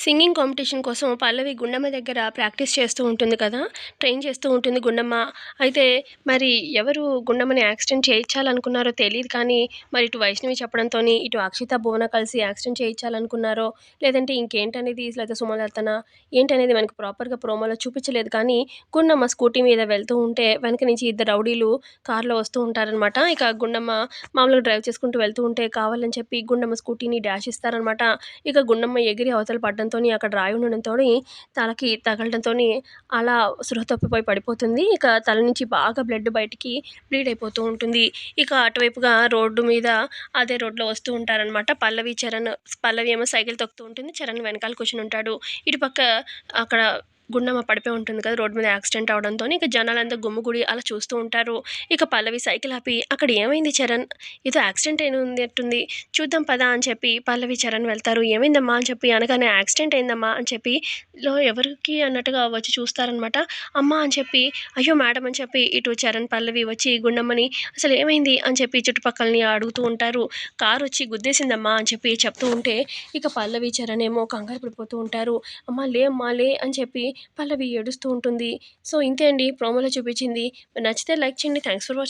Singing competition కోసం పల్లవి గుండమ్మ దగ్గర practice చేస్తూ ఉంటుంది కదా ట్రైన్ చేస్తూ ఉంటుంది గుండమ్మ. అయితే మరి ఎవరు గుండమ్మని యాక్సిడెంట్ చేయించాలనుకున్నారో తెలియదు కానీ మరి ఇటు వైష్ణవి చెప్పడంతో ఇటు అక్షిత భువన కలిసి యాక్సిడెంట్ చేయించాలనుకున్నారో లేదంటే ఇంకేంటనేది లేదా సుమలతన ఏంటనేది మనకి ప్రాపర్గా ప్రోమోలో చూపించలేదు కానీ గుండమ్మ స్కూటీ మీద వెళ్తూ ఉంటే వెనక నుంచి ఇద్దరు రౌడీలు కారులో వస్తూ ఉంటారనమాట. ఇక గుండమ్మ మామూలుగా డ్రైవ్ చేసుకుంటూ వెళ్తూ ఉంటే కావాలని చెప్పి గుండమ్మ స్కూటీని డాష్ ఇస్తారనమాట. ఇక గుండమ్మ ఎగిరి అవతల ఉండడంతో అక్కడ రాయి ఉండడంతో తలకి తగలడంతో అలా సృహ తప్పిపోయి పడిపోతుంది. ఇక తల నుంచి బాగా బ్లడ్ బయటికి బ్లీడ్ అయిపోతూ ఉంటుంది. ఇక అటువైపుగా రోడ్డు మీద అదే రోడ్లో వస్తూ ఉంటారనమాట పల్లవి చరణ్ పల్లవి ఏమో సైకిల్ తొక్కుతూ ఉంటుంది. చరణ్ వెనకాల కూర్చుని ఉంటాడు. ఇటుపక్క అక్కడ గుండమ్మ పడిపోయి ఉంటుంది కదా రోడ్డు మీద యాక్సిడెంట్ అవడంతో ఇక జనాలంతా గుమ్ముగుడి అలా చూస్తూ ఉంటారు. ఇక పల్లవి సైకిల్ ఆపి అక్కడ ఏమైంది చరణ్? ఏదో యాక్సిడెంట్ అయినట్టుంది చూద్దాం పదా అని చెప్పి పల్లవి చరణ్ వెళ్తారు. ఏమైందమ్మా? అని చెప్పి అనగానే యాక్సిడెంట్ అయిందమ్మా అని చెప్పి లో ఎవరికి అన్నట్టుగా వచ్చి చూస్తారనమాట అమ్మ అని చెప్పి అయ్యో మేడం అని చెప్పి ఇటు చరణ్ పల్లవి వచ్చి గుండమ్మని అసలు ఏమైంది? అని చెప్పి చుట్టుపక్కలని అడుగుతూ ఉంటారు. కారు వచ్చి గుద్దేసిందమ్మా అని చెప్పి చెప్తూ ఉంటే ఇక పల్లవి చరణ్ ఏమో కంగారు పడిపోతూ ఉంటారు. అమ్మ లే అమ్మా లే అని చెప్పి పల్లవి ఏడుస్తూ ఉంటుంది. సో ఇంతే అండి. ప్రోమోలో చూపించింది. నచ్చితే లైక్ చేయండి. Thanks for watching